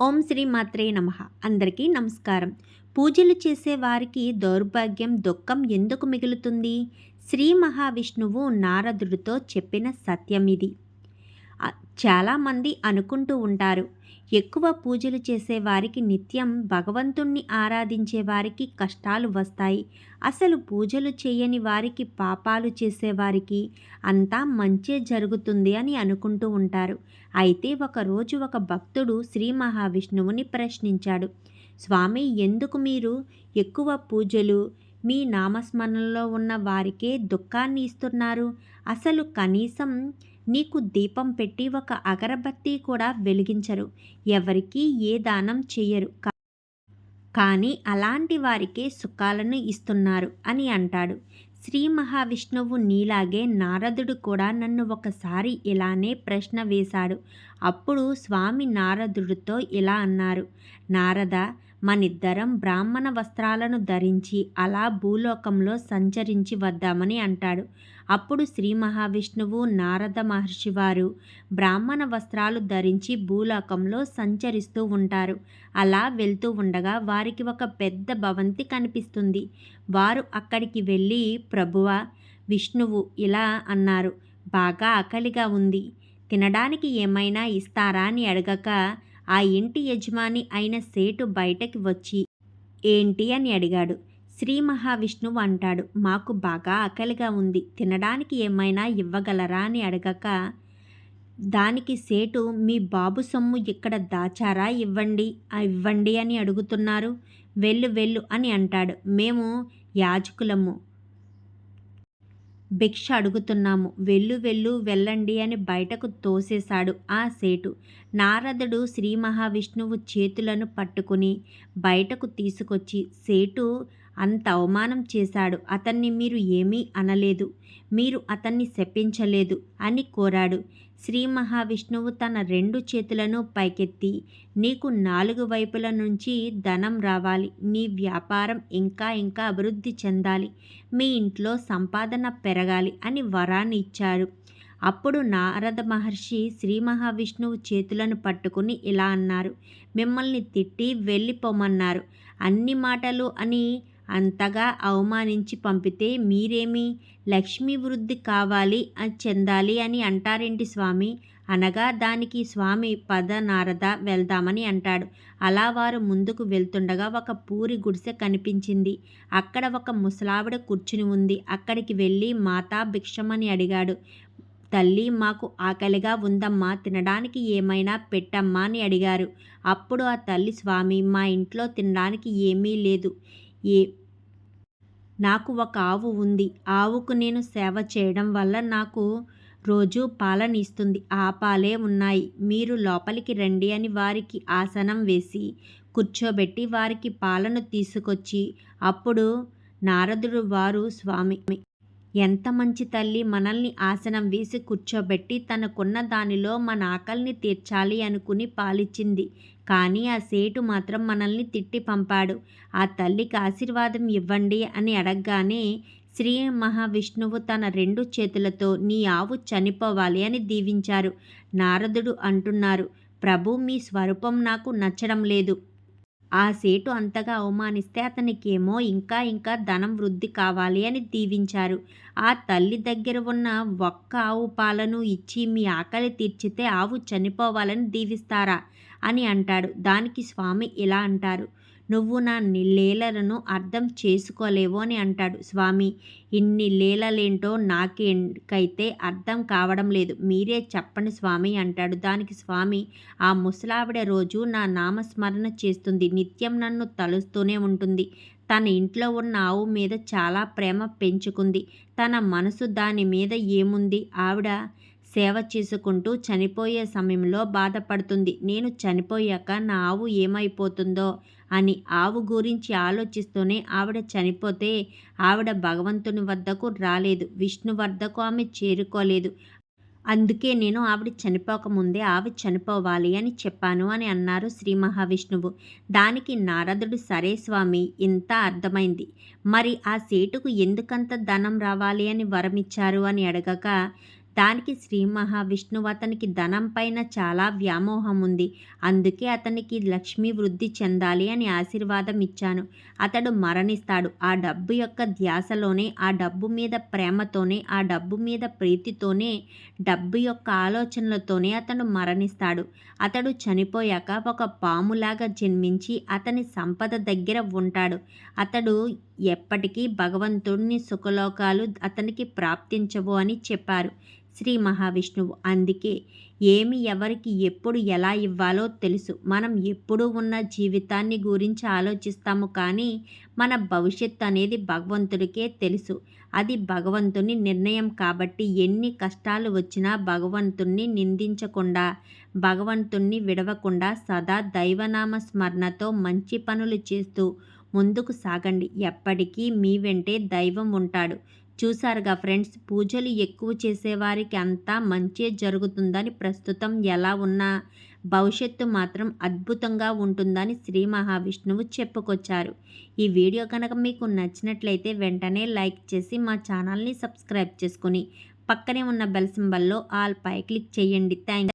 ఓం శ్రీ మాత్రే నమ. అందరికీ నమస్కారం. పూజలు చేసే వారికి దౌర్భాగ్యం దుఃఖం ఎందుకు మిగులుతుంది? శ్రీ మహావిష్ణువు నారదుడితో చెప్పిన సత్యం ఇది చాలామంది అనుకుంటూ ఉంటారు. ఎక్కువ పూజలు చేసేవారికి నిత్యం భగవంతుణ్ణి ఆరాధించే వారికి కష్టాలు వస్తాయి. అసలు పూజలు చేయని వారికి పాపాలు చేసేవారికి అంతా మంచే జరుగుతుంది అని అనుకుంటూ ఉంటారు. అయితే ఒకరోజు ఒక భక్తుడు శ్రీ మహావిష్ణువుని ప్రశ్నించాడు. స్వామి ఎందుకు మీరు ఎక్కువ పూజలు మీ నామస్మరణలో ఉన్న వారికే దుఃఖాన్ని ఇస్తున్నారు? అసలు కనీసం నీకు దీపం పెట్టి ఒక అగరబత్తి కూడా వెలిగించరు. ఎవరికీ ఏ దానం చెయ్యరు. కానీ అలాంటి వారికే సుఖాలను ఇస్తున్నారు అని అంటాడు. శ్రీ మహావిష్ణువు నీలాగే నారదుడు కూడా నన్ను ఒకసారి ఇలానే ప్రశ్న వేశాడు. అప్పుడు స్వామి నారదుడితో ఇలా అన్నారు. నారద మనిద్దరం బ్రాహ్మణ వస్త్రాలను ధరించి అలా భూలోకంలో సంచరించి వద్దామని అంటాడు. అప్పుడు శ్రీ మహావిష్ణువు నారద మహర్షి వారు బ్రాహ్మణ వస్త్రాలు ధరించి భూలోకంలో సంచరిస్తూ ఉంటారు. అలా వెళ్తూ ఉండగా వారికి ఒక పెద్ద భవంతి కనిపిస్తుంది. వారు అక్కడికి వెళ్ళి ప్రభువ విష్ణువు ఇలా అన్నారు. బాగా ఆకలిగా ఉంది. తినడానికి ఏమైనా ఇస్తారా అని అడగక ఆ ఇంటి యజమాని అయిన సేటు బయటకి వచ్చి ఏంటి అని అడిగాడు. శ్రీ మహావిష్ణువు అంటాడు. మాకు బాగా ఆకలిగా ఉంది. తినడానికి ఏమైనా ఇవ్వగలరా అని అడగక దానికి సేటు మీ బాబు సొమ్ము ఇక్కడ దాచారా? ఇవ్వండి. ఇవ్వండి అని అడుగుతున్నారు. వెళ్ళు వెళ్ళు అని అంటాడు. మేము యాజకులము. భిక్ష అడుగుతున్నాము. వెళ్ళు వెళ్ళు వెళ్ళండి అని బయటకు తోసేశాడు ఆ సేటు. నారదుడు శ్రీ మహావిష్ణువు చేతులను పట్టుకుని బయటకు తీసుకొచ్చి సేటు అంత అవమానం చేశాడు. అతన్ని మీరు ఏమీ అనలేదు. మీరు అతన్ని శపించలేదు అని కోరాడు. శ్రీ మహావిష్ణువు తన రెండు చేతులను పైకెత్తి నీకు నాలుగు వైపుల నుంచి ధనం రావాలి. నీ వ్యాపారం ఇంకా ఇంకా అభివృద్ధి చెందాలి. మీ ఇంట్లో సంపాదన పెరగాలి అని వరాన్ని ఇచ్చాడు. అప్పుడు నారద మహర్షి శ్రీ మహావిష్ణువు చేతులను పట్టుకుని ఇలా అన్నారు. మిమ్మల్ని తిట్టి వెళ్ళిపోమన్నారు. అన్ని మాటలు అని అంతగా అవమానించి పంపితే మీరేమి? లక్ష్మీ వృద్ధి కావాలి అని చెందాలి అని అంటారేంటి స్వామి? అనగా దానికి స్వామి పద నారద వెళ్దామని అంటాడు. అలా వారు ముందుకు వెళ్తుండగా ఒక పూరి గుడిసె కనిపించింది. అక్కడ ఒక ముసలావిడ కూర్చుని ఉంది. అక్కడికి వెళ్ళి మాతా భిక్షమని అడిగాడు. తల్లి మాకు ఆకలిగా ఉందమ్మా తినడానికి ఏమైనా పెట్టమ్మా అని అడిగారు. అప్పుడు ఆ తల్లి స్వామి మా ఇంట్లో తినడానికి ఏమీ లేదు. ఏ నాకు ఒక ఆవు ఉంది. ఆవుకు నేను సేవ చేయడం వల్ల నాకు రోజు పాలను ఇస్తుంది. ఆ పాలే ఉన్నాయి. మీరు లోపలికి రండి అని వారికి ఆసనం వేసి కూర్చోబెట్టి వారికి పాలను తీసుకొచ్చి అప్పుడు నారదుడు వారు స్వామి ఎంత మంచి తల్లి మనల్ని ఆసనం వేసి కూర్చోబెట్టి తనకున్న దానిలో మన ఆకలిని తీర్చాలి అనుకుని పాలిచ్చింది. కానీ ఆ సేటు మాత్రం మనల్ని తిట్టి పంపాడు. ఆ తల్లికి ఆశీర్వాదం ఇవ్వండి అని అడగగానే శ్రీ మహావిష్ణువు తన రెండు చేతులతో నీ ఆవు చనిపోవాలి అని దీవించారు. నారదుడు అంటున్నారు ప్రభు మీ స్వరూపం నాకు నచ్చడం లేదు. ఆ సేటు అంతగా అవమానిస్తే అతనికేమో ఇంకా ఇంకా ధనం వృద్ధి కావాలి అని దీవించారు. ఆ తల్లి దగ్గర ఉన్న ఒక్క ఆవు పాలను ఇచ్చి మీ ఆకలి తీర్చితే ఆవు చనిపోవాలని దీవిస్తారా అని అంటాడు. దానికి స్వామి ఇలా అంటారు. నువ్వు నా లీలలను అర్థం చేసుకోలేవు అని అంటాడు. స్వామి ఇన్ని లీలలేంటో నాకేకైతే అర్థం కావడం లేదు. మీరే చెప్పండి స్వామి అంటాడు. దానికి స్వామి ఆ ముసలావిడ రోజు నా నామస్మరణ చేస్తుంది. నిత్యం నన్ను తలుస్తూనే ఉంటుంది. తన ఇంట్లో ఉన్న ఆవు మీద చాలా ప్రేమ పెంచుకుంది. తన మనసు దాని మీద ఏముంది? ఆవిడ సేవ చేసుకుంటూ చనిపోయే సమయంలో బాధపడుతుంది. నేను చనిపోయాక నా ఆవు ఏమైపోతుందో అని ఆవు గురించి ఆలోచిస్తూనే ఆవిడ చనిపోతే ఆవిడ భగవంతుని వద్దకు రాలేదు విష్ణు వద్దకు ఆమె చేరుకోలేదు. అందుకే నేను ఆవిడ చనిపోకముందే ఆవిడ చనిపోవాలి అని చెప్పాను అని అన్నారు శ్రీ మహావిష్ణువు. దానికి నారదుడు సరే స్వామి ఇంత అర్థమైంది. మరి ఆ సేటుకు ఎందుకంత ధనం రావాలి అని వరమిచ్చారు అని అడగక దానికి శ్రీ మహావిష్ణువు అతనికి ధనం పైన చాలా వ్యామోహం ఉంది. అందుకే అతనికి లక్ష్మీ వృద్ధి చెందాలి అని ఆశీర్వాదం ఇచ్చాను. అతడు మరణిస్తాడు. ఆ డబ్బు యొక్క ధ్యాసలోనే ఆ డబ్బు మీద ప్రేమతోనే ఆ డబ్బు మీద ప్రీతితోనే డబ్బు యొక్క ఆలోచనలతోనే అతను మరణిస్తాడు. అతడు చనిపోయాక ఒక పాములాగా జన్మించి అతని సంపద దగ్గర ఉంటాడు. అతడు ఎప్పటికీ భగవంతుడిని సుఖలోకాలు అతనికి ప్రాప్తించవు అని చెప్పారు శ్రీ మహావిష్ణువు. అందుకే ఏమి ఎవరికి ఎప్పుడు ఎలా ఇవ్వాలో తెలుసు. మనం ఎప్పుడు ఉన్న జీవితాన్ని గురించి ఆలోచిస్తాము కానీ మన భవిష్యత్తు అనేది భగవంతుడికే తెలుసు. అది భగవంతుని నిర్ణయం కాబట్టి ఎన్ని కష్టాలు వచ్చినా భగవంతుణ్ణి నిందించకుండా భగవంతుణ్ణి విడవకుండా సదా దైవనామ స్మరణతో మంచి పనులు చేస్తూ ముందుకు సాగండి. ఎప్పటికీ మీ వెంటే దైవం ఉంటాడు. చూసారుగా ఫ్రెండ్స్ పూజలు ఎక్కువ చేసేవారికి అంతా మంచి జరుగుతుందని ప్రస్తుతం ఎలా ఉన్నా భవిష్యత్తు మాత్రం అద్భుతంగా ఉంటుందని శ్రీ మహావిష్ణువు చెప్పుకొచ్చారు. ఈ వీడియో కనుక మీకు నచ్చినట్లయితే వెంటనే లైక్ చేసి మా ఛానల్ని సబ్స్క్రైబ్ చేసుకొని పక్కనే ఉన్న బెల్ సింబల్లో ఆల్ పై క్లిక్ చేయండి. థ్యాంక్